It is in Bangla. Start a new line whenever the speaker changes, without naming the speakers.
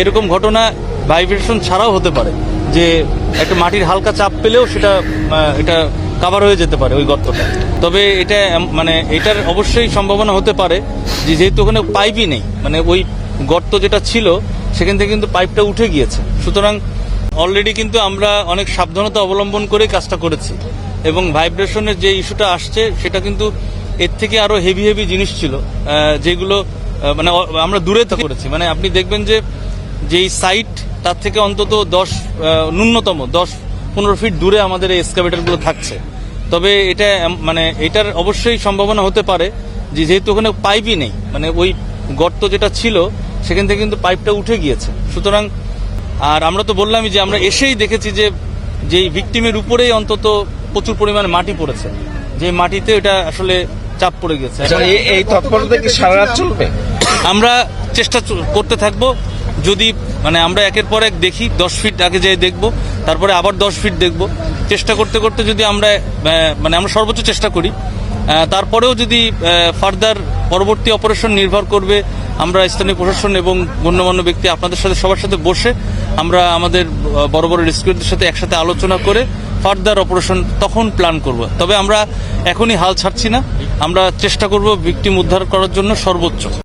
এরকম ঘটনা ভাইব্রেশন ছাড়াও হতে পারে, যে একটা মাটির হালকা চাপ পেলেও সেটা এটা কাভার হয়ে যেতে পারে ওই গর্তটা। তবে এটা মানে এটার অবশ্যই সম্ভাবনা হতে পারে, যে যেহেতু ওখানে পাইপই নেই মানে ওই গর্ত যেটা ছিল, সেখান থেকে কিন্তু পাইপটা উঠে গিয়েছে। সুতরাং অলরেডি কিন্তু আমরা অনেক সাবধানতা অবলম্বন করে কাজটা করেছি, এবং ভাইব্রেশনের যে ইস্যুটা আসছে, সেটা কিন্তু এর থেকে আরও হেভি হেভি জিনিস ছিল যেগুলো মানে আমরা দূরে করেছি। মানে আপনি দেখবেন যে যেই সাইট তার থেকে অন্তত দশ ন্যূনতম দশ পনেরো ফিট দূরে আমাদের এই এক্সকাভেটারগুলো থাকছে। তবে এটা মানে এটার অবশ্যই সম্ভাবনা হতে পারে যে যেহেতু ওখানে পাইপই নেই। মানে ওই গর্ত যেটা ছিল সেখান থেকে কিন্তু পাইপটা উঠে গিয়েছে। সুতরাং আর আমরা তো বললামই যে আমরা এসেই দেখেছি যে যেই ভিকটিমের উপরেই অন্তত প্রচুর পরিমাণে মাটি পড়েছে। যে মাটিতে এটা আসলে চাপ পড়ে গেছে
আচ্ছা, এই- তৎপরতা কি সারা চলবে?
আমরা চেষ্টা করতে থাকব। যদি মানে আমরা একের পর এক দেখি, দশ ফিট আগে যাই দেখব, তারপরে আবার দশ ফিট দেখব। চেষ্টা করতে করতে যদি আমরা মানে আমরা সর্বোচ্চ চেষ্টা করি তারপরেও যদি ফার্দার পরবর্তী অপারেশন নির্ভর করবে, আমরা স্থানীয় প্রশাসন এবং গণ্যমান্য ব্যক্তি আপনাদের সাথে, সবার সাথে বসে আমরা আমাদের বড় বড় রেস্কিউরদের সাথে একসাথে আলোচনা করে ফার্দার অপারেশন তখন প্ল্যান করব। তবে আমরা এখনই হাল ছাড়ছি না। আমরা চেষ্টা করব ভিকটিম উদ্ধার করার জন্য সর্বোচ্চ।